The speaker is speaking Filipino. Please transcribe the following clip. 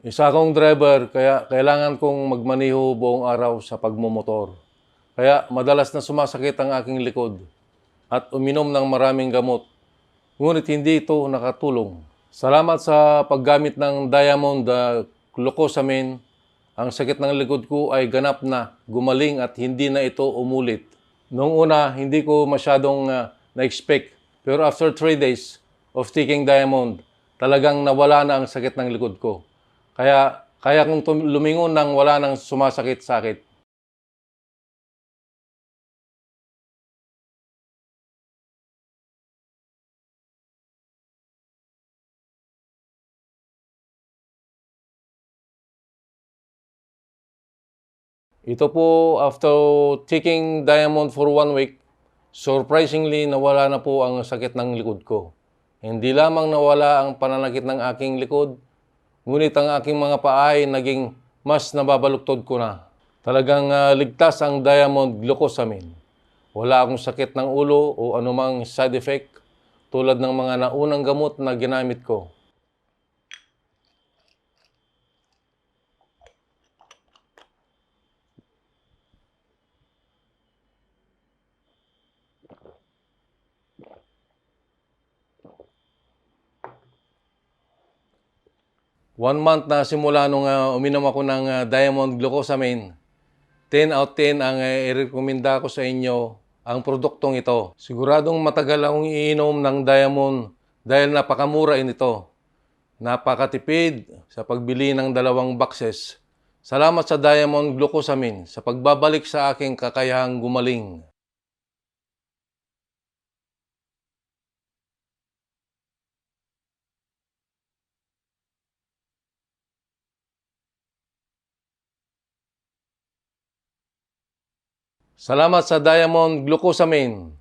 Isa akong driver, kaya kailangan kong magmaniho buong araw sa pagmumotor. Kaya madalas na sumasakit ang aking likod at uminom ng maraming gamot. Ngunit hindi ito nakatulong. Salamat sa paggamit ng Diamond uh, Glucosamine, ang sakit ng likod ko ay ganap na gumaling at hindi na ito umulit. Noong una, hindi ko masyadong uh, na-expect. Pero after 3 days of taking Diamond, talagang nawala na ang sakit ng likod ko. Kaya kaya tum- lumingon nang wala nang sumasakit-sakit. Ito po, after taking Diamond for one week, surprisingly nawala na po ang sakit ng likod ko. Hindi lamang nawala ang pananakit ng aking likod, ngunit ang aking mga paa ay naging mas nababaluktot ko na. Talagang ah, ligtas ang Diamond Glucosamine. Wala akong sakit ng ulo o anumang side effect tulad ng mga naunang gamot na ginamit ko. One month na simula nung ah, uminom ako ng ah, Diamond Glucosamine, 10 out 10 ang uh, irekomenda ko sa inyo ang produktong ito. Siguradong matagal akong iinom ng Diamond dahil napakamura nito. Napakatipid sa pagbili ng dalawang boxes. Salamat sa Diamond Glucosamine sa pagbabalik sa aking kakayahang gumaling. Salamat sa Diamond Glucosamine.